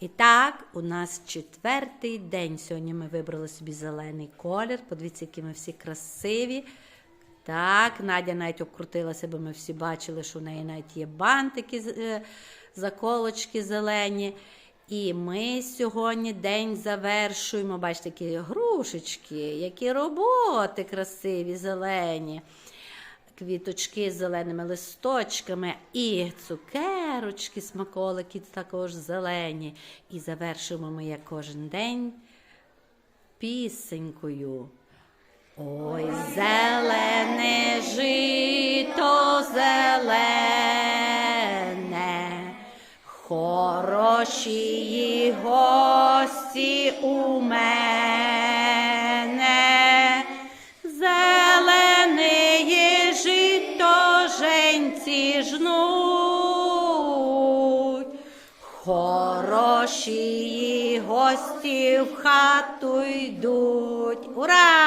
І так, у нас четвертий день. Сьогодні ми вибрали собі зелений колір. Подивіться, які ми всі красиві. Так, Надя навіть обкрутилася, бо ми всі бачили, що у неї навіть є бантики, е, заколочки зелені. І ми сьогодні день завершуємо. Бачите, які грушечки, які роботи красиві, зелені квіточки з зеленими листочками і цукерочки, смаколики також зелені. І завершуємо ми як кожен день пісенькою. Ой, зелене жито зелене, хороші гості у жнуть, хороші гості в хату йдуть. Ура!